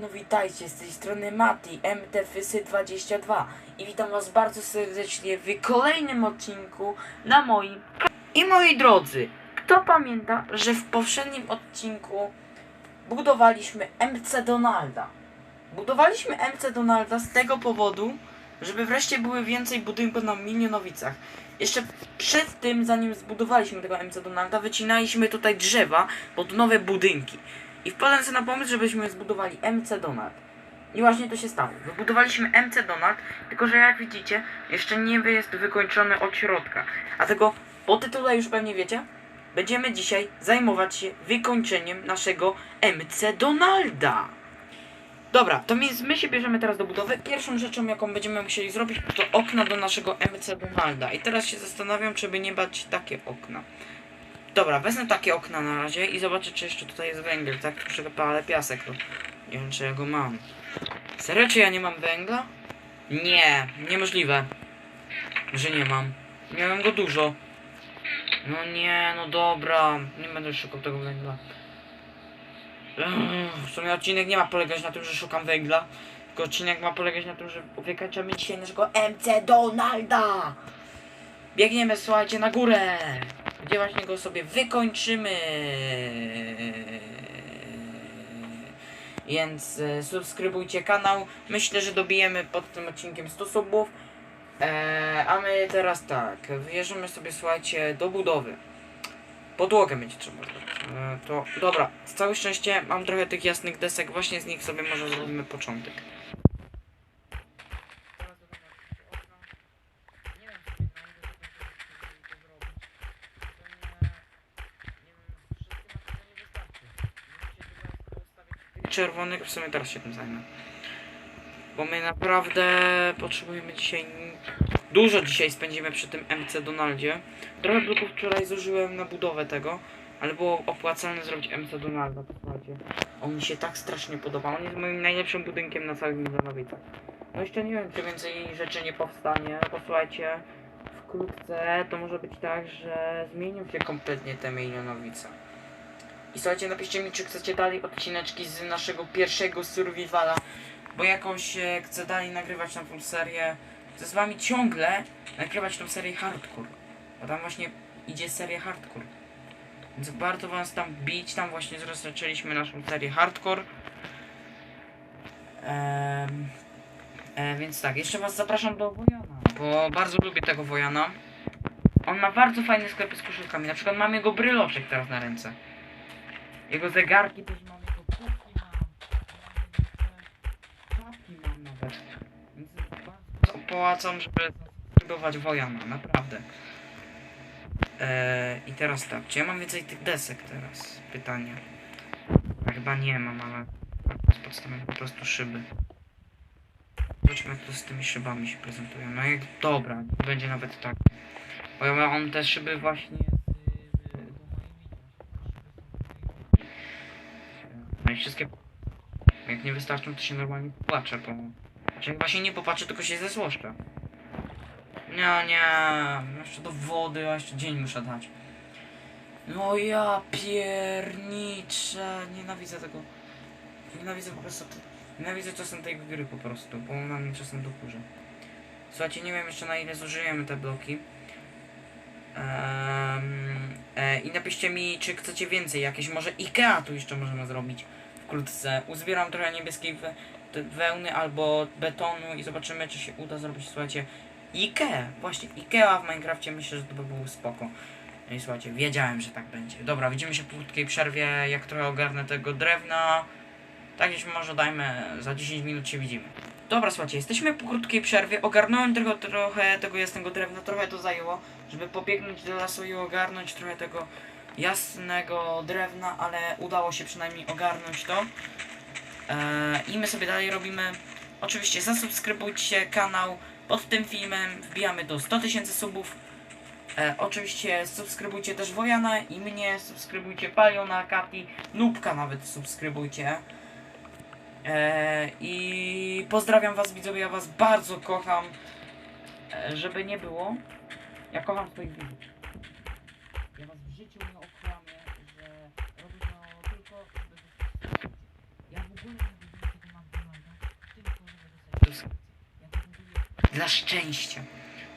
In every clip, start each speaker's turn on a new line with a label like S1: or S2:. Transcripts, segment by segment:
S1: No witajcie, z tej strony Mati, MTFysy22 i witam was bardzo serdecznie w kolejnym odcinku na moim I moi drodzy, kto pamięta, że w poprzednim odcinku budowaliśmy MC Donalda? Budowaliśmy MC Donalda z tego powodu, żeby wreszcie były więcej budynków na Milionowicach. Jeszcze przed tym, zanim zbudowaliśmy tego MC Donalda, wycinaliśmy tutaj drzewa pod nowe budynki. I wpadłem sobie na pomysł, żebyśmy zbudowali MC Donald. I właśnie to się stało. Wybudowaliśmy MC Donald, tylko że jak widzicie, jeszcze nie jest wykończony od środka. A tego po tytule już pewnie wiecie, będziemy dzisiaj zajmować się wykończeniem naszego MC Donalda. Dobra, to więc my się bierzemy teraz do budowy. Pierwszą rzeczą, jaką będziemy musieli zrobić, to okna do naszego MC Donalda. I teraz się zastanawiam, czy by nie bać takie okna. Dobra, wezmę takie okna na razie i zobaczę, czy jeszcze tutaj jest węgiel, tak? Tu przykopałem piasek, to nie wiem, czy ja go mam. Serio, czy ja nie mam węgla? Nie, niemożliwe, że nie mam. Miałem go dużo. No nie, no dobra, nie będę szukał tego węgla. Ech, W sumie odcinek nie ma polegać na tym, że szukam węgla, tylko odcinek ma polegać na tym, że wykańczamy dzisiaj naszego MC Donalda. Biegniemy, słuchajcie, na górę, gdzie właśnie go sobie wykończymy. Więc e, subskrybujcie kanał. Myślę, że dobijemy pod tym odcinkiem 100 subów. E, a my teraz tak, wyjeżdżamy sobie, słuchajcie, do budowy. Podłogę będzie trzeba zrobić. E, to dobra, z całe szczęście mam trochę tych jasnych desek, właśnie z nich sobie może zrobimy początek. Czerwonych w sumie teraz się tym zajmę. Bo my naprawdę potrzebujemy dzisiaj. Dużo dzisiaj spędzimy przy tym MC Donaldzie. Trochę bloków wczoraj zużyłem na budowę tego, ale było opłacalne zrobić MC Donalda, posłuchajcie. On mi się tak strasznie podoba. On jest moim najlepszym budynkiem na całych Milionowicach. No jeszcze nie wiem, czy więcej rzeczy nie powstanie. Posłuchajcie, wkrótce to może być tak, że zmienią się kompletnie te Milionowice. I słuchajcie, napiszcie mi, czy chcecie dalej odcineczki z naszego pierwszego survivala, bo jakoś e, chcę dalej nagrywać na tą serię. Chcę z wami ciągle nagrywać tą serię hardcore, bo tam właśnie idzie seria hardcore. Więc warto was tam bić, tam właśnie rozpoczęliśmy naszą serię hardcore. Em, e, więc tak, jeszcze was zapraszam do Wojana, bo bardzo lubię tego Wojana. On ma bardzo fajne sklepy z koszulkami, na przykład mam jego bryloczek teraz na ręce. Jego zegarki też mam, jego kubki mam. Czapki mam nawet. Więc bardzo połacam, żeby zasubskrybować Wojana, naprawdę. Eee, I teraz tak, czy ja mam więcej tych desek teraz? Pytanie. Chyba nie mam, ale podstawiam po prostu szyby. Zobaczmy jak to z tymi szybami się prezentują. No jak dobra, będzie nawet tak. Bo ja mam te szyby właśnie z, y, do moimi no i wszystkie. Jak nie wystarczą, to się normalnie popłaczę, bo. Znaczy, chyba się nie popatrzę, tylko się zezłoszczę. Nie, nie. Jeszcze do wody, a jeszcze dzień muszę dać. No ja pierniczę. Nienawidzę tego. Nienawidzę po prostu. Nienawidzę czasem tej gry po prostu, bo ona mnie czasem dokurza. Słuchajcie, nie wiem jeszcze na ile zużyjemy te bloki. Em, e, I napiszcie mi, czy chcecie więcej, jakieś może Ikea tu jeszcze możemy zrobić wkrótce. Uzbieram trochę niebieskiej wełny albo betonu i zobaczymy, czy się uda zrobić, słuchajcie, Ikea. Właśnie, Ikea w Minecrafcie myślę, że to by było spoko. No i słuchajcie, wiedziałem, że tak będzie. Dobra, widzimy się po krótkiej przerwie, jak trochę ogarnę tego drewna. Tak gdzieś może dajmy, za 10 minut się widzimy. Dobra, słuchajcie, jesteśmy po krótkiej przerwie. Ogarnąłem trochę, trochę tego jasnego drewna, trochę to zajęło, żeby pobiegnąć do lasu i ogarnąć trochę tego jasnego drewna, ale udało się przynajmniej ogarnąć to. Eee, I my sobie dalej robimy. Oczywiście zasubskrybujcie kanał pod tym filmem, wbijamy do 100 tysięcy subów. E, oczywiście subskrybujcie też Wojana i mnie, subskrybujcie Paliona, Kati, Nubka nawet subskrybujcie. E, I pozdrawiam was widzowie, ja was bardzo kocham. E, żeby nie było, ja kocham swoich widzów. Ja was w życiu nie okłamię, że robię to tylko, żeby dostać Ja w ogóle nie buduję tego McDonalda, tylko żeby dostać Ja to buduję dla szczęścia.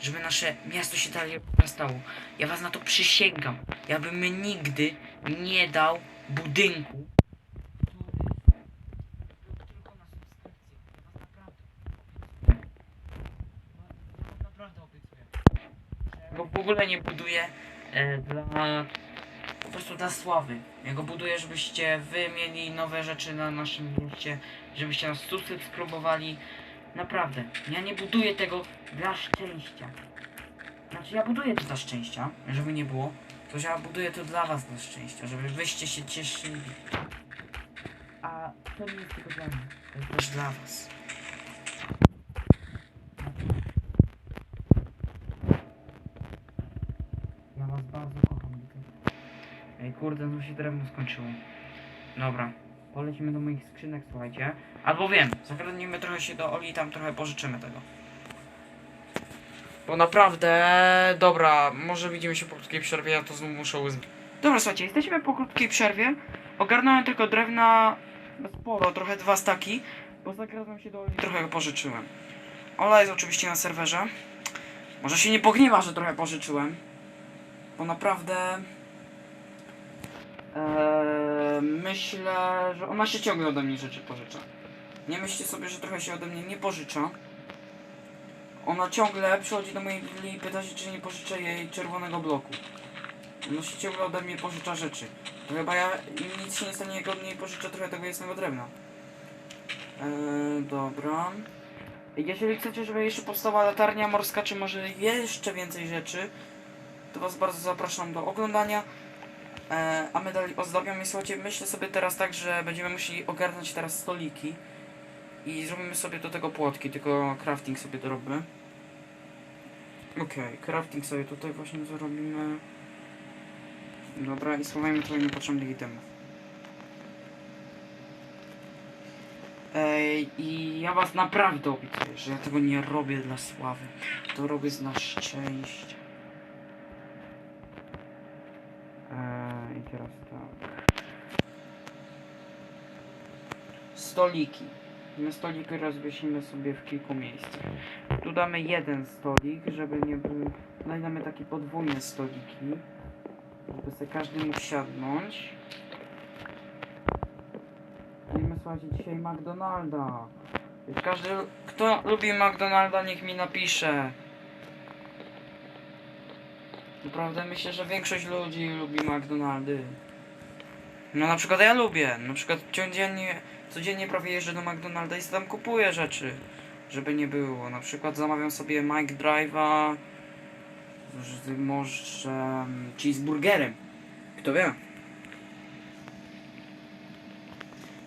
S1: Żeby nasze miasto się dalej rozrastało. Ja was na to przysięgam. Ja bym nigdy nie dał budynku naprawdę obiecuję go w ogóle nie buduję e, dla po prostu dla sławy. Ja go buduję, żebyście wy mieli nowe rzeczy na naszym mieście, żebyście nas subskrybowali. Naprawdę, ja nie buduję tego dla szczęścia. Znaczy ja buduję to dla szczęścia, żeby nie było. To ja buduję to dla was dla szczęścia, żeby wyście się cieszyli. A to nie jest tylko dla mnie, to jest też dla was. Ja was bardzo kocham. ludzie. Ej, kurde, no się drewno skończyło. Dobra, polecimy do moich skrzynek, słuchajcie. Albo wiem, zakradnijmy trochę się do Oli i tam trochę pożyczymy tego. Bo naprawdę, dobra, może widzimy się po krótkiej przerwie, ja to znów muszę uzmać. Dobra, słuchajcie, jesteśmy po krótkiej przerwie. Ogarnąłem tylko drewna sporo, trochę dwa staki, bo zakradłem się do Oli trochę pożyczyłem. Ola jest oczywiście na serwerze. Może się nie pogniewa, że trochę pożyczyłem. Bo naprawdę... Eee, myślę, że ona się ciągle ode mnie rzeczy pożycza. Nie myślcie sobie, że trochę się ode mnie nie pożycza. Ona ciągle przychodzi do mojej willi i pyta się, czy nie pożyczę jej czerwonego bloku. Ona się ciągle ode mnie pożycza rzeczy. To chyba ja nic się nie stanie, jak od niej pożyczę trochę tego jasnego drewna. Eee, dobra. Jeżeli chcecie, żeby jeszcze powstała latarnia morska, czy może jeszcze więcej rzeczy, to Was bardzo zapraszam do oglądania. E, a my dalej ozdabiamy. Słuchajcie, myślę sobie teraz tak, że będziemy musieli ogarnąć teraz stoliki. I zrobimy sobie do tego płotki, tylko crafting sobie dorobimy. Okej, crafting sobie tutaj właśnie zrobimy. Dobra, i schowajmy tutaj niepotrzebnych itemów. Ej, i ja was naprawdę obiecuję, że ja tego nie robię dla sławy. To robię na szczęście. I teraz tak. Stoliki. My stoliki rozwiesimy sobie w kilku miejscach. Tu damy jeden stolik, żeby nie był... No i damy takie podwójne stoliki. Żeby sobie każdy mógł siadnąć. Jemy słuchajcie dzisiaj McDonalda. Każdy, kto lubi McDonalda, niech mi napisze. Naprawdę myślę, że większość ludzi lubi McDonaldy. No na przykład ja lubię. Na przykład codziennie, codziennie prawie jeżdżę do McDonalda i tam kupuję rzeczy. Żeby nie było. Na przykład zamawiam sobie Mike Drive'a z może cheeseburgerem. Kto wie?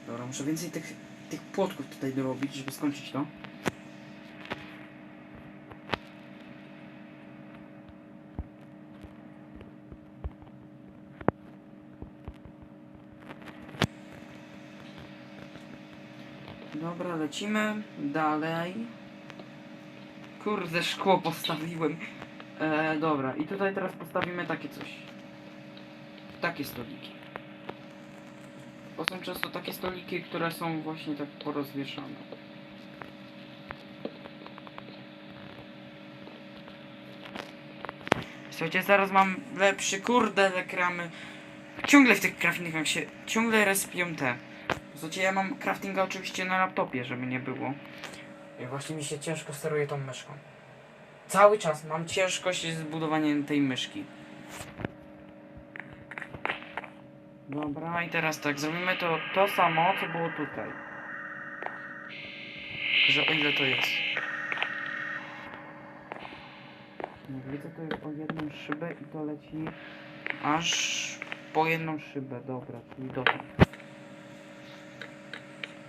S1: Dobra, muszę więcej tych, tych płotków tutaj dorobić, żeby skończyć to. Dobra, lecimy dalej. Kurde, szkło postawiłem. E, dobra, i tutaj teraz postawimy takie coś. Takie stoliki. Bo są często takie stoliki, które są właśnie tak porozwieszane. Słuchajcie, zaraz mam lepszy, kurde, reklamy. Ciągle w tych craftingach się, ciągle respią te. Słuchajcie, ja mam craftinga oczywiście na laptopie, żeby nie było. I właśnie mi się ciężko steruje tą myszką. Cały czas mam ciężkość z budowaniem tej myszki. Dobra, i teraz tak, zrobimy to, to samo, co było tutaj. Że o ile to jest. Widzę, to o jedną szybę i to leci aż po jedną szybę. Dobra, czyli do tej.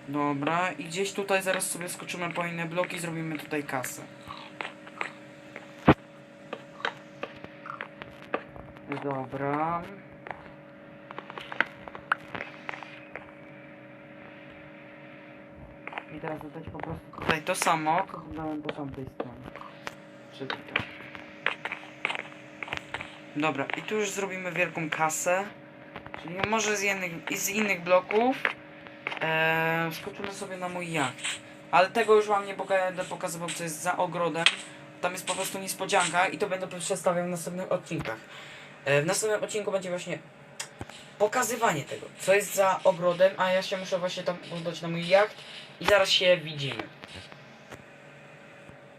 S1: Dobra, i gdzieś tutaj zaraz sobie skoczymy po inne bloki i zrobimy tutaj kasę. Dobra. I teraz dodać po prostu tutaj to samo, tylko dałem po tamtej stronie. Czy tutaj. Dobra, i tu już zrobimy wielką kasę. Czyli może z innych, i z innych bloków e, skoczymy sobie na mój jacht. ale tego już wam nie będę pokazywał, co jest za ogrodem. Tam jest po prostu niespodzianka i to będę przedstawiał w następnych odcinkach. E, w następnym odcinku będzie właśnie pokazywanie tego, co jest za ogrodem, a ja się muszę właśnie tam udać na mój jacht i zaraz się widzimy.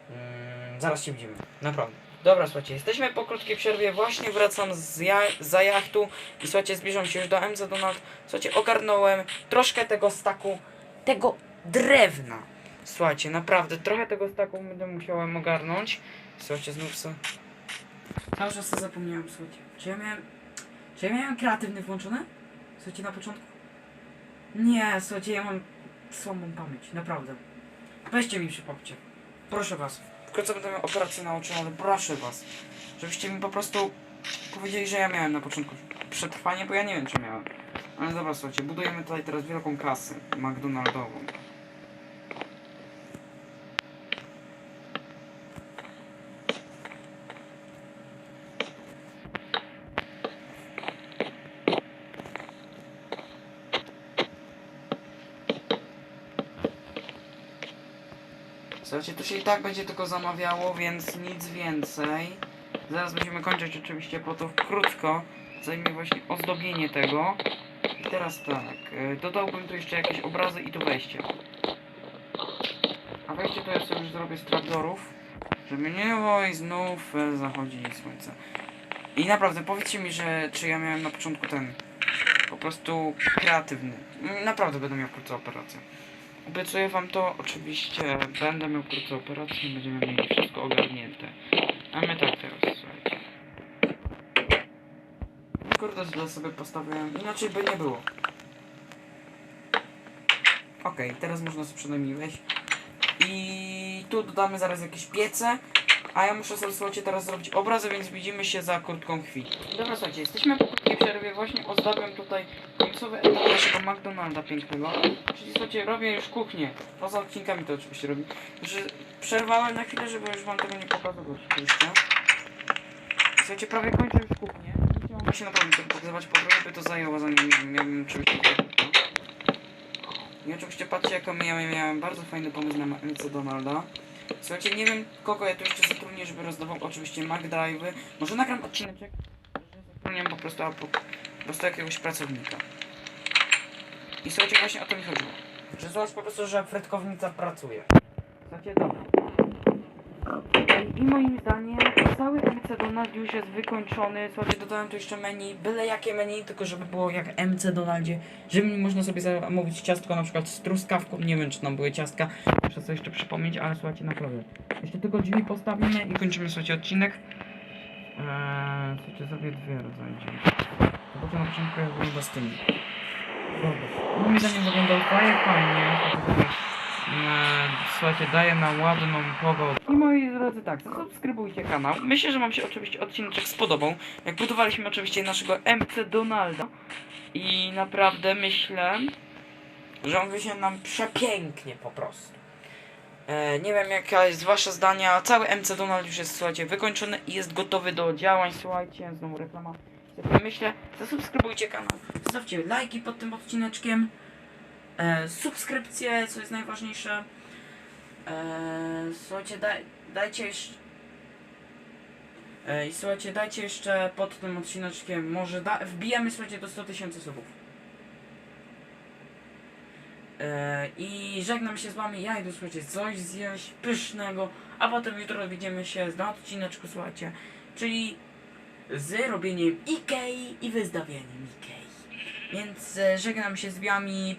S1: Mm, zaraz się widzimy, naprawdę. Dobra, słuchajcie, jesteśmy po krótkiej przerwie, właśnie wracam z ja za jachtu i słuchajcie, zbliżam się już do MZ Donald. Słuchajcie, ogarnąłem troszkę tego staku, tego drewna. Słuchajcie, naprawdę, trochę tego staku będę musiałem ogarnąć. Słuchajcie, znów co. Cały czas to zapomniałem, słuchajcie. Czy ja miałem. Czy ja miałem kreatywny włączony? Słuchajcie, na początku? Nie, słuchajcie, ja mam słabą pamięć, naprawdę. Weźcie mi przypomnijcie. Proszę was. Wkrótce będę miał operację na oczy, ale proszę was. Żebyście mi po prostu powiedzieli, że ja miałem na początku przetrwanie, bo ja nie wiem, czy miałem. Ale dobra, słuchajcie, budujemy tutaj teraz wielką kasę McDonaldową. Słuchajcie, to się i tak będzie tylko zamawiało, więc nic więcej. Zaraz będziemy kończyć oczywiście, bo to krótko zajmie właśnie ozdobienie tego. I teraz tak, e, dodałbym tu jeszcze jakieś obrazy i tu wejście. A wejście to ja sobie już zrobię z trapdorów, żeby nie było i znów e, zachodzi słońce. I naprawdę, powiedzcie mi, że czy ja miałem na początku ten po prostu kreatywny. Naprawdę będę miał wkrótce operację. Obiecuję wam to, oczywiście będę miał wkrótce operację, będziemy mieli wszystko ogarnięte. A my tak teraz, słuchajcie. Kurde, źle sobie postawiłem, inaczej by nie było. Okej, teraz można sobie przynajmniej wejść. I tu dodamy zaraz jakieś piece. A ja muszę sobie, słuchajcie, teraz zrobić obrazy, więc widzimy się za krótką chwilę. Dobra, słuchajcie, jesteśmy po krótkiej przerwie. Właśnie ozdabiam tutaj końcowy etap naszego McDonalda pięknego. Czyli, słuchajcie, robię już kuchnię. Poza odcinkami to oczywiście robię. Że przerwałem na chwilę, żeby już wam tego nie pokazywać oczywiście. Słuchajcie, prawie kończę już kuchnię. Nie chciałbym się naprawdę tego pokazywać po drodze, by to zajęło, zanim miałbym oczywiście to. I oczywiście patrzcie, jaką ja miałem bardzo fajny pomysł na MC Donalda. Słuchajcie, nie wiem kogo ja tu jeszcze zatrudnię, żeby rozdawał oczywiście McDrive'y. Może nagram odcineczek, że po prostu, po prostu jakiegoś pracownika. I słuchajcie, właśnie o to mi chodziło. Że zobacz po prostu, że frytkownica pracuje. Słuchajcie, dobra. I moim zdaniem cały MC Donald już jest wykończony. Słuchajcie, dodałem tu jeszcze menu, byle jakie menu, tylko żeby było jak MC Donaldzie, żeby można sobie zamówić ciastko na przykład z truskawką. Nie wiem, czy tam były ciastka, muszę sobie jeszcze przypomnieć, ale słuchajcie, naprawdę. Jeszcze tylko drzwi postawimy i kończymy, słuchajcie, odcinek. Eee, słuchajcie, zrobię dwie rodzaje drzwi. Zobaczę na początku, jak wygląda z tymi. Moim zdaniem wyglądał fajnie, fajnie. Eee, Słuchajcie, daję na ładną pogodę. I moi drodzy, tak, subskrybujcie kanał. Myślę, że wam się oczywiście odcinek spodobał. Jak budowaliśmy oczywiście naszego MC Donalda. I naprawdę myślę, że on wyjdzie nam przepięknie po prostu. E, nie wiem jaka jest wasza zdania. Cały MC Donald już jest, słuchajcie, wykończony i jest gotowy do działań. Słuchajcie, znowu reklama. Myślę, zasubskrybujcie kanał. Zostawcie lajki pod tym odcineczkiem. E, subskrypcje, co jest najważniejsze. E, słuchajcie, daj, dajcie jeszcze. E, I słuchajcie, dajcie jeszcze pod tym odcineczkiem, może da, wbijamy, słuchajcie, do 100 tysięcy subów. E, I żegnam się z wami, ja idę, słuchajcie, coś zjeść pysznego, a potem jutro widzimy się na odcineczku, słuchajcie, czyli z robieniem Ikei i wyzdawieniem Ikei. Więc e, żegnam się z wami.